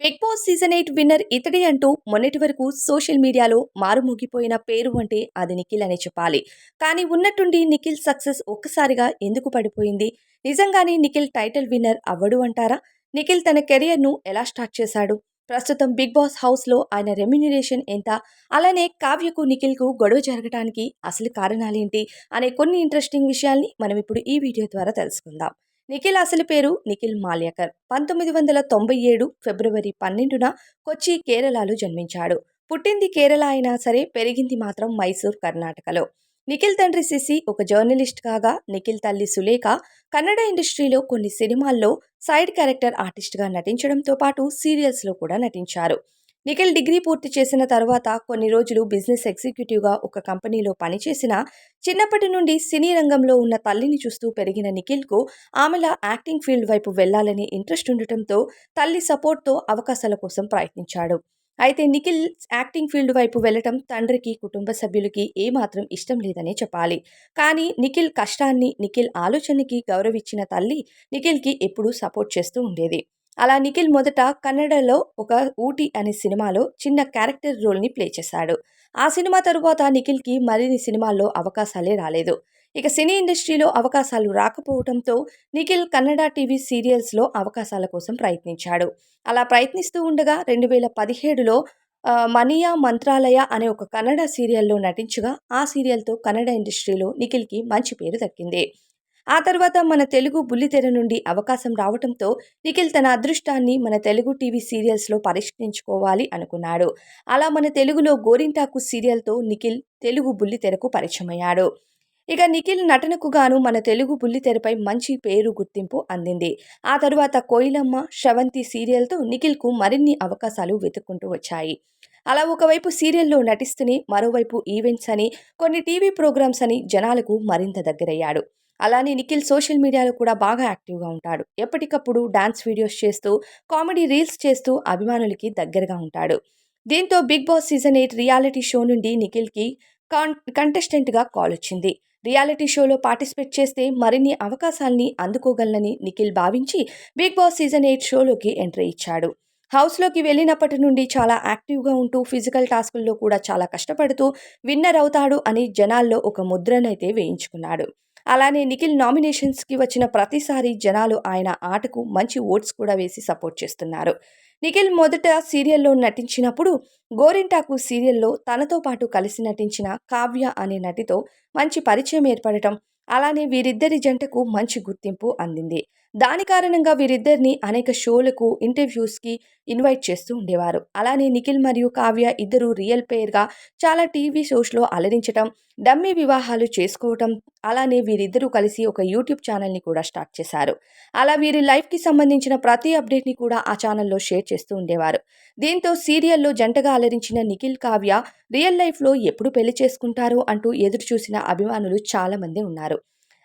Bigg Boss season eight winner ఇతడే అంటూ మొన్నటి వరకు సోషల్ మీడియాలో మారుమోగిపోయిన పేరు అంటే అది నిఖిల్ అనే చెప్పాలి. కానీ ఉన్నట్టుండి నిఖిల్ సక్సెస్ ఒక్కసారిగా ఎందుకు పడిపోయింది? నిజంగానే నిఖిల్ టైటిల్ విన్నర్ అవ్వడు అంటారా? నిఖిల్ తన కెరియర్ను ఎలా స్టార్ట్ చేశాడు? ప్రస్తుతం బిగ్ బాస్ హౌస్లో ఆయన రెమ్యునరేషన్ ఎంత? అలానే కావ్యకు నిఖిల్కు గొడవ జరగడానికి అసలు కారణాలేంటి? అనే కొన్ని ఇంట్రెస్టింగ్ విషయాల్ని మనం ఇప్పుడు ఈ వీడియో ద్వారా తెలుసుకుందాం. నిఖిల్ అసలు పేరు నిఖిల్ మాల్యకర్. పంతొమ్మిది వందల తొంభై ఏడు ఫిబ్రవరి పన్నెండున కొచ్చి కేరళలో జన్మించాడు. పుట్టింది కేరళ అయినా సరే పెరిగింది మాత్రం మైసూర్ కర్ణాటకలో. నిఖిల్ తండ్రి సిసి ఒక జర్నలిస్ట్ కాగా నిఖిల్ తల్లి సులేఖ కన్నడ ఇండస్ట్రీలో కొన్ని సినిమాల్లో సైడ్ క్యారెక్టర్ ఆర్టిస్ట్గా నటించడంతో పాటు సీరియల్స్లో కూడా నటించారు. నిఖిల్ డిగ్రీ పూర్తి చేసిన తర్వాత కొన్ని రోజులు బిజినెస్ ఎగ్జిక్యూటివ్గా ఒక కంపెనీలో పనిచేసిన చిన్నప్పటి నుండి సినీ రంగంలో ఉన్న తల్లిని చూస్తూ పెరిగిన నిఖిల్కు ఆమెలా యాక్టింగ్ ఫీల్డ్ వైపు వెళ్ళాలని ఇంట్రెస్ట్ ఉండటంతో తల్లి సపోర్ట్తో అవకాశాల కోసం ప్రయత్నించాడు. అయితే నిఖిల్ యాక్టింగ్ ఫీల్డ్ వైపు వెళ్ళటం తండ్రికి కుటుంబ సభ్యులకి ఏమాత్రం ఇష్టం లేదనే చెప్పాలి. కానీ నిఖిల్ కష్టాన్ని నిఖిల్ ఆలోచనకి గౌరవించిన తల్లి నిఖిల్కి ఎప్పుడూ సపోర్ట్ చేస్తూ ఉండేది. అలా నిఖిల్ మొదట కన్నడలో ఒక ఊటీ అనే సినిమాలో చిన్న క్యారెక్టర్ రోల్ని ప్లే చేశాడు. ఆ సినిమా తరువాత నిఖిల్కి మరిన్ని సినిమాల్లో అవకాశాలే రాలేదు. ఇక సినీ ఇండస్ట్రీలో అవకాశాలు రాకపోవడంతో నిఖిల్ కన్నడ టీవీ సీరియల్స్లో అవకాశాల కోసం ప్రయత్నించాడు. అలా ప్రయత్నిస్తూ ఉండగా రెండు వేల పదిహేడులో మనియా మంత్రాలయ అనే ఒక కన్నడ సీరియల్లో నటించగా ఆ సీరియల్తో కన్నడ ఇండస్ట్రీలో నిఖిల్కి మంచి పేరు దక్కింది. ఆ తర్వాత మన తెలుగు బుల్లితెర నుండి అవకాశం రావడంతో నిఖిల్ తన అదృష్టాన్ని మన తెలుగు టీవీ సీరియల్స్లో పరిష్కరించుకోవాలి అనుకున్నాడు. అలా మన తెలుగులో గోరింటాకు సీరియల్తో నిఖిల్ తెలుగు బుల్లితెరకు పరిచయమయ్యాడు. ఇక నిఖిల్ నటనకు గాను మన తెలుగు బుల్లితెరపై మంచి పేరు గుర్తింపు అందింది. ఆ తరువాత కోయిలమ్మ శ్రవంతి సీరియల్తో నిఖిల్కు మరిన్ని అవకాశాలు వెతుక్కుంటూ వచ్చాయి. అలా ఒకవైపు సీరియల్లో నటిస్తూనే మరోవైపు ఈవెంట్స్ అని కొన్ని టీవీ ప్రోగ్రామ్స్ అని జనాలకు మరింత దగ్గరయ్యాడు. అలానే నిఖిల్ సోషల్ మీడియాలో కూడా బాగా యాక్టివ్గా ఉంటాడు. ఎప్పటికప్పుడు డాన్స్ వీడియోస్ చేస్తూ కామెడీ రీల్స్ చేస్తూ అభిమానులకి దగ్గరగా ఉంటాడు. దీంతో big boss season eight reality show నుండి నిఖిల్కి కాన్ కంటెస్టెంట్గా కాల్ వచ్చింది. రియాలిటీ షోలో పార్టిసిపేట్ చేస్తే మరిన్ని అవకాశాల్ని అందుకోగలనని నిఖిల్ భావించి బిగ్ బాస్ సీజన్ ఎయిట్ షోలోకి ఎంట్రీ ఇచ్చాడు. హౌస్లోకి వెళ్ళినప్పటి నుండి చాలా యాక్టివ్గా ఉంటూ ఫిజికల్ టాస్కుల్లో కూడా చాలా కష్టపడుతూ విన్నర్ అవుతాడు అని జనాల్లో ఒక ముద్రనైతే వేయించుకున్నాడు. అలానే నిఖిల్ నామినేషన్స్కి వచ్చిన ప్రతిసారి జనాలు ఆయన ఆటకు మంచి ఓట్స్ కూడా వేసి సపోర్ట్ చేస్తున్నారు. నిఖిల్ మొదట సీరియల్లో నటించినప్పుడు గోరింటాకు సీరియల్లో తనతో పాటు కలిసి నటించిన కావ్య అనే నటితో మంచి పరిచయం ఏర్పడటం అలానే వీరిద్దరి జంటకు మంచి గుర్తింపు అందింది. దాని కారణంగా వీరిద్దరిని అనేక షోలకు ఇంటర్వ్యూస్కి ఇన్వైట్ చేస్తూ ఉండేవారు. అలానే నిఖిల్ మరియు కావ్య ఇద్దరు రియల్ పేర్గా చాలా టీవీ షోస్లో అలరించటం డమ్మీ వివాహాలు చేసుకోవటం అలానే వీరిద్దరూ కలిసి ఒక యూట్యూబ్ ఛానల్ని కూడా స్టార్ట్ చేశారు. అలా వీరి లైఫ్కి సంబంధించిన ప్రతి అప్డేట్ని కూడా ఆ ఛానల్లో షేర్ చేస్తూ ఉండేవారు. దీంతో సీరియల్లో జంటగా అలరించిన నిఖిల్ కావ్య రియల్ లైఫ్లో ఎప్పుడు పెళ్ళి చేసుకుంటారు అంటూ ఎదురు చూసిన అభిమానులు చాలామంది ఉన్నారు.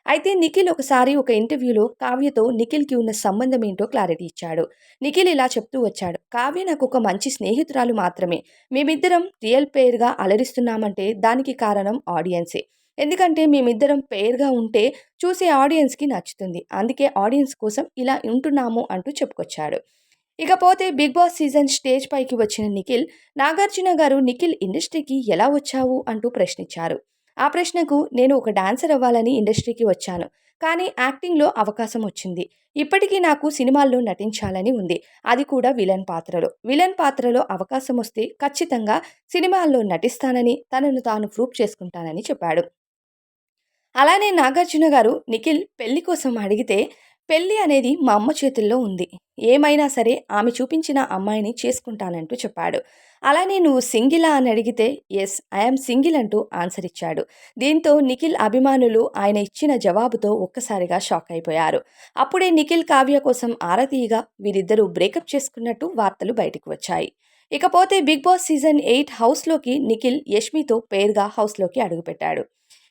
అయితే నిఖిల్ ఒకసారి ఒక ఇంటర్వ్యూలో కావ్యతో నిఖిల్కి ఉన్న సంబంధం ఏంటో క్లారిటీ ఇచ్చాడు. నిఖిల్ ఇలా చెప్తూ వచ్చాడు. కావ్య నాకు ఒక మంచి స్నేహితురాలు మాత్రమే. మేమిద్దరం రియల్ పేర్గా అలరిస్తున్నామంటే దానికి కారణం ఆడియన్సే. ఎందుకంటే మేమిద్దరం పేర్గా ఉంటే చూసే ఆడియన్స్కి నచ్చుతుంది. అందుకే ఆడియన్స్ కోసం ఇలా ఉంటున్నాము అంటూ చెప్పుకొచ్చాడు. ఇకపోతే బిగ్ బాస్ సీజన్ స్టేజ్ పైకి వచ్చిన నిఖిల్ నాగార్జున గారు నిఖిల్ ఇండస్ట్రీకి ఎలా వచ్చావు? అంటూ ప్రశ్నించారు. ఆ ప్రశ్నకు నేను ఒక డాన్సర్ అవ్వాలని ఇండస్ట్రీకి వచ్చాను. కానీ యాక్టింగ్లో అవకాశం వచ్చింది. ఇప్పటికీ నాకు సినిమాల్లో నటించాలని ఉంది. అది కూడా విలన్ పాత్రలో. విలన్ పాత్రలో అవకాశం వస్తే ఖచ్చితంగా సినిమాల్లో నటిస్తానని తనను తాను ప్రూఫ్ చేసుకుంటానని చెప్పాడు. అలానే నాగార్జున గారు నిఖిల్ పెళ్ళి కోసం అడిగితే పెళ్ళి అనేది మా అమ్మ చేతుల్లో ఉంది. ఏమైనా సరే ఆమె చూపించిన అమ్మాయిని చేసుకుంటానంటూ చెప్పాడు. అలానే నువ్వు సింగిలా అని అడిగితే ఎస్ ఐఎమ్ సింగిల్ అంటూ ఆన్సర్ ఇచ్చాడు. దీంతో నిఖిల్ అభిమానులు ఆయన ఇచ్చిన జవాబుతో ఒక్కసారిగా షాక్ అయిపోయారు. అప్పుడే నిఖిల్ కావ్య కోసం ఆరతీయగా వీరిద్దరూ బ్రేకప్ చేసుకున్నట్టు వార్తలు బయటకు వచ్చాయి. ఇకపోతే బిగ్ బాస్ సీజన్ ఎయిట్ హౌస్లోకి నిఖిల్ యష్మితో పేరుగా హౌస్లోకి అడుగుపెట్టాడు.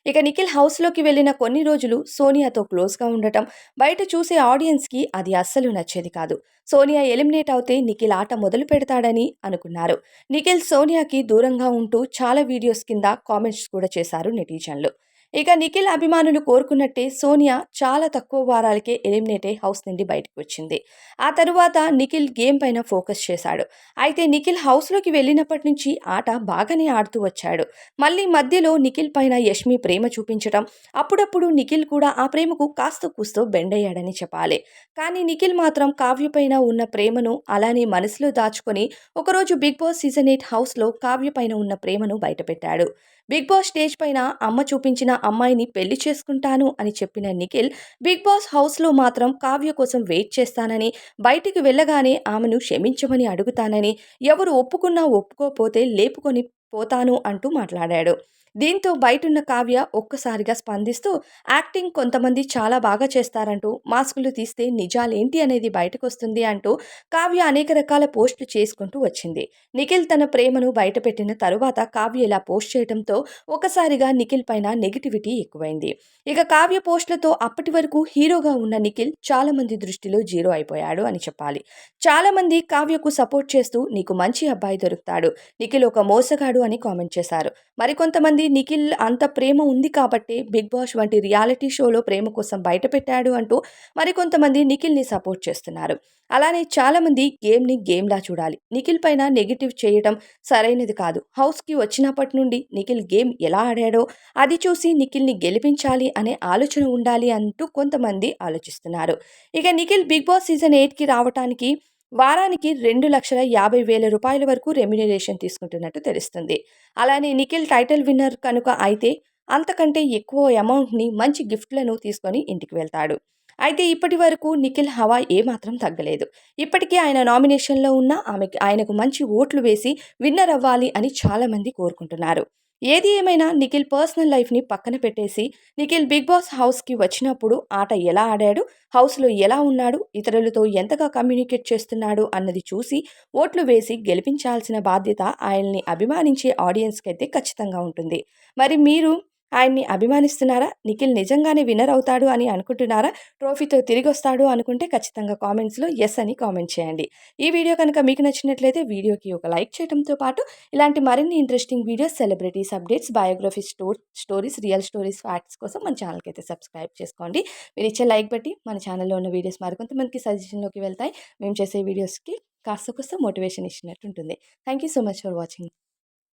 ఇక నిఖిల్ హౌస్లోకి వెళ్ళిన కొన్ని రోజులు సోనియాతో క్లోజ్గా ఉండటం బయట చూసే ఆడియన్స్కి అది అస్సలు నచ్చేది కాదు. సోనియా ఎలిమినేట్ అవుతే నిఖిల్ ఆట మొదలు పెడతాడని అనుకున్నారు. నిఖిల్ సోనియాకి దూరంగా ఉంటూ చాలా వీడియోస్ కింద కామెంట్స్ కూడా చేశారు నెటిజన్లు. ఇక నిఖిల్ అభిమానులు కోరుకున్నట్టే సోనియా చాలా తక్కువ వారాలకే ఎలిమినేట్ అయి హౌస్ నుండి బయటకు వచ్చింది. ఆ తరువాత నిఖిల్ గేమ్ పైన ఫోకస్ చేశాడు. అయితే నిఖిల్ హౌస్లోకి వెళ్ళినప్పటి నుంచి ఆట బాగానే ఆడుతూ వచ్చాడు. మళ్ళీ మధ్యలో నిఖిల్ పైన యష్మి ప్రేమ చూపించడం అప్పుడప్పుడు నిఖిల్ కూడా ఆ ప్రేమకు కాస్త కూస్తో బెండ్ అయ్యాడని చెప్పాలి. కానీ నిఖిల్ మాత్రం కావ్య పైన ఉన్న ప్రేమను అలానే మనసులో దాచుకొని ఒకరోజు బిగ్ బాస్ సీజన్ ఎయిట్ హౌస్లో కావ్య పైన ఉన్న ప్రేమను బయటపెట్టాడు. బిగ్ బాస్ స్టేజ్ పైన అమ్మ చూపించిన అమ్మాయిని పెళ్ళి చేసుకుంటాను అని చెప్పిన నిఖిల్ బిగ్ బాస్ హౌస్లో మాత్రం కావ్య కోసం వెయిట్ చేస్తానని బయటికి వెళ్ళగానే ఆమెను క్షమించమని అడుగుతానని ఎవరు ఒప్పుకున్నా ఒప్పుకోపోతే లేపుకొని పోతాను అంటూ మాట్లాడాడు. దీంతో బయటున్న కావ్య ఒక్కసారిగా స్పందిస్తూ యాక్టింగ్ కొంతమంది చాలా బాగా చేస్తారంటూ మాస్కులు తీస్తే నిజాలేంటి అనేది బయటకు వస్తుంది అంటూ కావ్య అనేక రకాల పోస్టులు చేసుకుంటూ వచ్చింది. నిఖిల్ తన ప్రేమను బయటపెట్టిన తరువాత కావ్య ఇలా పోస్ట్ చేయడంతో ఒకసారిగా నిఖిల్ పైన నెగిటివిటీ ఎక్కువైంది. ఇక కావ్య పోస్టులతో అప్పటి వరకు హీరోగా ఉన్న నిఖిల్ చాలా మంది దృష్టిలో జీరో అయిపోయాడు అని చెప్పాలి. చాలా మంది కావ్యకు సపోర్ట్ చేస్తూ నీకు మంచి అబ్బాయి దొరుకుతాడు నిఖిల్ ఒక మోసగాడు అని కామెంట్ చేశారు. మరికొంతమంది నిఖిల్ అంత ప్రేమ ఉంది కాబట్టి బిగ్ బాస్ వంటి రియాలిటీ షోలో ప్రేమ కోసం బయట పెట్టాడు అంటూ మరికొంతమంది నిఖిల్ని సపోర్ట్ చేస్తున్నారు. అలానే చాలామంది గేమ్ని గేమ్లా చూడాలి. నిఖిల్ పైన నెగిటివ్ చేయడం సరైనది కాదు. హౌస్కి వచ్చినప్పటి నుండి నిఖిల్ గేమ్ ఎలా ఆడాడో అది చూసి నిఖిల్ని గెలిపించాలి అనే ఆలోచన ఉండాలి అంటూ కొంతమంది ఆలోచిస్తున్నారు. ఇక నిఖిల్ బిగ్ బాస్ సీజన్ ఎయిట్కి రావటానికి వారానికి రెండు లక్షల యాభై వేల రూపాయల వరకు రెమ్యునరేషన్ తీసుకుంటున్నట్టు తెలుస్తుంది. అలానే నిఖిల్ టైటిల్ విన్నర్ కనుక అయితే అంతకంటే ఎక్కువ అమౌంట్ని మంచి గిఫ్ట్లను తీసుకొని ఇంటికి వెళ్తాడు. అయితే ఇప్పటి వరకు నిఖిల్ హవా ఏమాత్రం తగ్గలేదు. ఇప్పటికీ ఆయన నామినేషన్లో ఉన్న ఆమెకి ఆయనకు మంచి ఓట్లు వేసి విన్నర్ అవ్వాలి అని చాలామంది కోరుకుంటున్నారు. ఏది ఏమైనా నిఖిల్ పర్సనల్ లైఫ్ని పక్కన పెట్టేసి నిఖిల్ బిగ్ బాస్ హౌస్కి వచ్చినప్పుడు ఆట ఎలా ఆడాడు హౌస్లో ఎలా ఉన్నాడు ఇతరులతో ఎంతగా కమ్యూనికేట్ చేస్తున్నాడు అన్నది చూసి ఓట్లు వేసి గెలిపించాల్సిన బాధ్యత ఆయన్ని అభిమానించే ఆడియన్స్కి అయితే ఖచ్చితంగా ఉంటుంది. మరి మీరు ఆయన్ని అభిమానిస్తున్నారా? నిఖిల్ నిజంగానే విన్నర్ అవుతాడు అని అనుకుంటున్నారా? ట్రోఫీతో తిరిగి వస్తాడు అనుకుంటే ఖచ్చితంగా కామెంట్స్లో ఎస్ అని కామెంట్ చేయండి. ఈ వీడియో కనుక మీకు నచ్చినట్లయితే వీడియోకి ఒక లైక్ చేయడంతో పాటు ఇలాంటి మరిన్ని interesting videos celebrities updates biography store stories real stories facts కోసం మన ఛానల్కి అయితే సబ్స్క్రైబ్ చేసుకోండి. మీరు ఇచ్చే లైక్ బట్టి మన ఛానల్లో ఉన్న వీడియోస్ మరికొంతమందికి సజెషన్లోకి వెళ్తాయి. మేము చేసే వీడియోస్కి కాస్త కొంత మోటివేషన్ ఇచ్చినట్టు ఉంటుంది. Thank you so much for watching.